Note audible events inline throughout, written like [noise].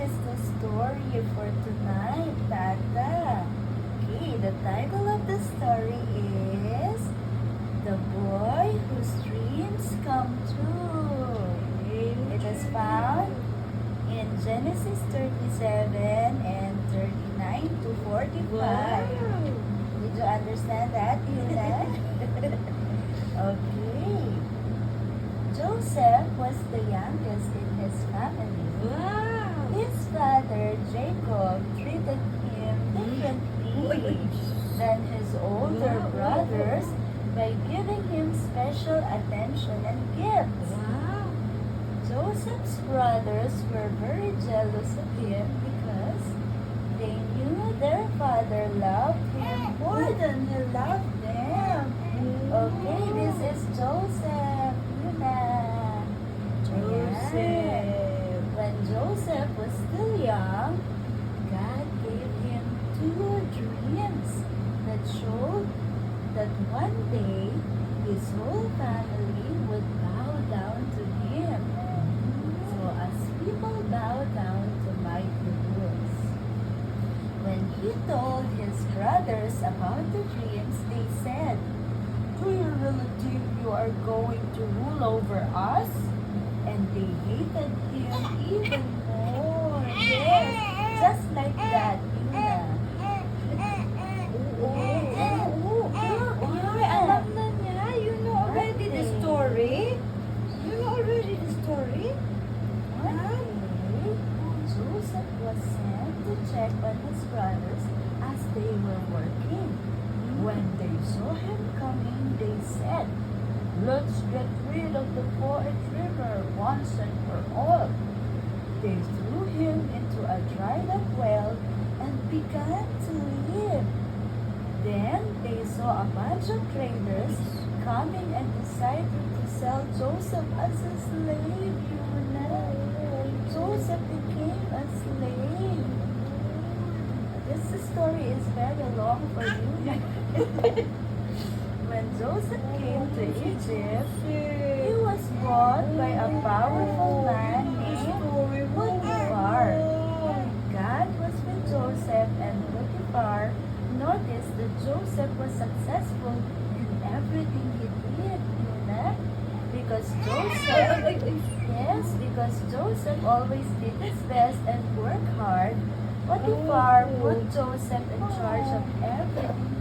is the story for tonight, Tata. Okay, the title of the story is The Boy Whose Dreams Come True. It is found in Genesis 37 and 39 to 45. Wow. Did you understand that, Hilda? [laughs] okay. Joseph was the youngest in his family. Brothers were very jealous of him because they knew their father loved him more than he loved them. Okay, this is Joseph. Joseph. When Joseph was still young, God gave him two dreams that showed that one day his whole family he told his brothers about the dreams, they said, Do you really think you are going to rule over us? And they hated him even more. Yes, just like that, When they saw him coming, they said, Let's get rid of the poor dreamer once and for all. They threw him into a dried up well and began to live. Then they saw a bunch of traders coming and decided to sell Joseph as a slave. You know, Joseph became a slave. This story is very long for you. when Joseph came to Egypt, he was bought by a powerful man named Potiphar. God was with Joseph and Potiphar noticed that Joseph was successful in everything he did, you know? Because Joseph, yes, because Joseph always did his best and worked hard. Potiphar put Joseph in charge of everything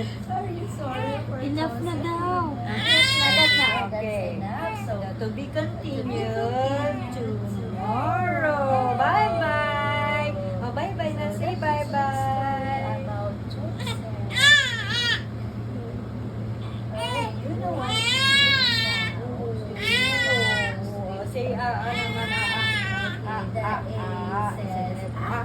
Are you sorry for Enough na daw. Enough na, okay. enough. So, To be continued tomorrow. Bye-bye. Oh, bye-bye na. Say bye-bye. About Joseph. You know what? Oh, say, ah, ano man, ah, ah, ah, ah, ah.